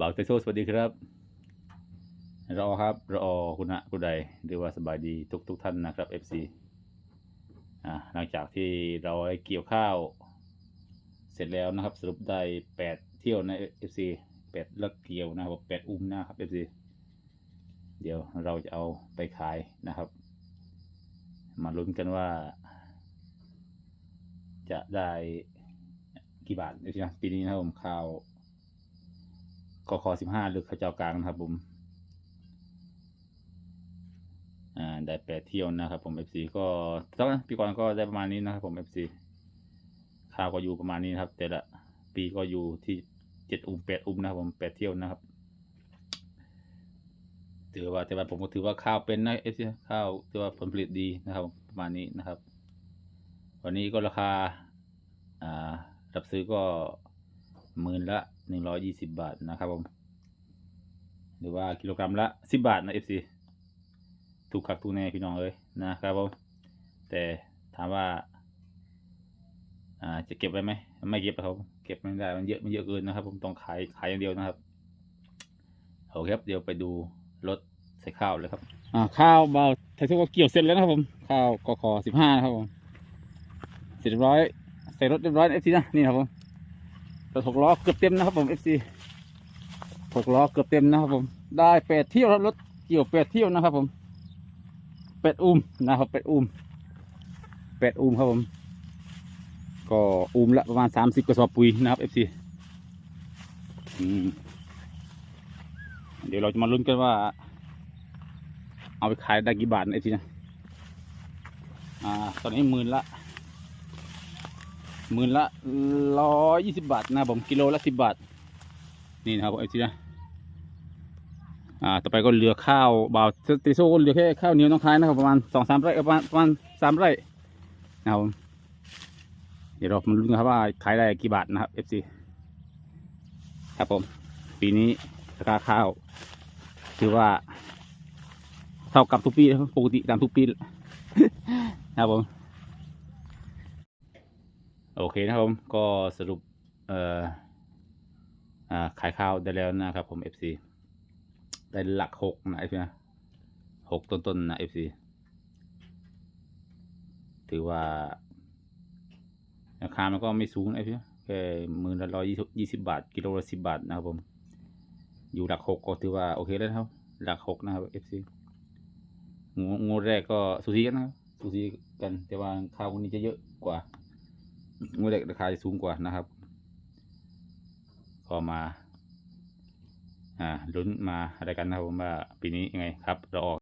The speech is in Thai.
บ่าวเตโซสวัสดีครับรอครับรอคุณะคุณใดหรือว่าสบายดีทุกทุกท่านนะครับ FC อ่าหลังจากที่เราเกี่ยวข้าว เสร็จแล้วนะครับ สรุปได้แปดเที่ยวใน FC แปดลักเกี่ยวนะครับแปดอุ้มนะครับ FC เดี๋ยวเราจะเอาไปขายนะครับ มาลุ้นกันว่า จะได้กี่บาทในปีนี้นะครับผมข้าว กคสิบห้าหรือข้าวเจ้ากลางนะครับผมอ่าได้แปดเที่ยวนะครับผม FC ก็ตอนปีก่อนก็ได้ประมาณนี้นะครับผม FC ข้าวก็อยู่ประมาณนี้นะครับ แต่ละปีก็อยู่ที่เจ็ดอุ้มแปดอุ้มนะครับผมแปดเที่ยวนะครับถือว่าแต่ว่าผมก็ถือว่าข้าวเป็นนะ FC ข้าวถือว่าผลผลิตดีนะครับประมาณนี้นะครับ วันนี้ก็ราคาอ่ารับซื้อก็ หมื่นละหนึ่งร้อยี่สิบบาทนะครับผมหรือว่ากิโลกรัมละสิบบาทนะเอฟซีถูกคักถูกแน่พี่น้องเลยนะครับผมแต่ถามว่าอ่าจะเก็บไว้ไหมไม่เก็บครับเก็บไม่ได้มันเยอะมันเยอะเกินนะครับ ผมต้องขายขายอย่างเดียวนะครับโอเคครับเดี๋ยวไปดูรถใส่ข้าวเลยครับอ่าข้าวเบาไทยทุกก็เกี่ยวเสร็จแล้วนะครับผมข้าวกขอสิบห้านะครับผมเสร็จเรียบร้อยใส่รถเรียบร้อยเอฟซีนะนี่ครับผม รถหกล้อเกือบเต็มนะครับผมเอฟซีหกล้อเกือบเต็มนะครับผม ได้แปดเที่ยวครับรถเกี่ยวแปดเที่ยวนะครับผมแปดอุ้มนะครับแปดอุ้มแปดอุ้มครับผม ก็อุ้มละประมาณสามสิบกระสอบปุ๋ยนะครับเอฟซีเดี๋ยวเราจะมาลุ้นกันว่า เอาไปขายได้กี่บาทเอฟซีนะอ่า ตอนนี้หมื่นละ หมื่นละร้อยยี่สิบาทนะผมกิโลละสิบบาท นี่นะครับไอ้ทีนะอ่าต่อไปก็เหลือข้าวบ่าวเตโซก็เหลือแค่ข้าวเหนียวน้องคายนะครับประมาณสองสามไร่ประมาณประมาณสามไร่นะครับเดี๋ยวเรามาลุ้นกันครับว่าขายได้กี่บาทนะครับ FC ครับผมปีนี้ราคาข้าวถือว่า เท่ากับทุกปีปกติตามทุกปีนะครับผม โอเคนะครับผมก็สรุปเอ่ออ่าขายข้าวได้แล้วนะครับผม FC ได้หลักหกนะ FC นะหกต้นๆนะ FC ถือว่า ราคามันก็ไม่สูงนะ FC แค่หมื่นละร้อยยี่สิบบาท กิโลละสิบบาทนะครับผม อยู่หลักหกก็ถือว่าโอเคแล้วครับหลักหกนะครับ FC งูงูแรกก็สูสีกันนะครับสูสีกันแต่ว่าข้าวพวกนี้จะเยอะกว่า งูเด็กราคาจะสูงกว่านะครับ ก็มา อ่าลุ้นมาอะไรกันนะครับผมว่าปีนี้ยังไงครับ เราออก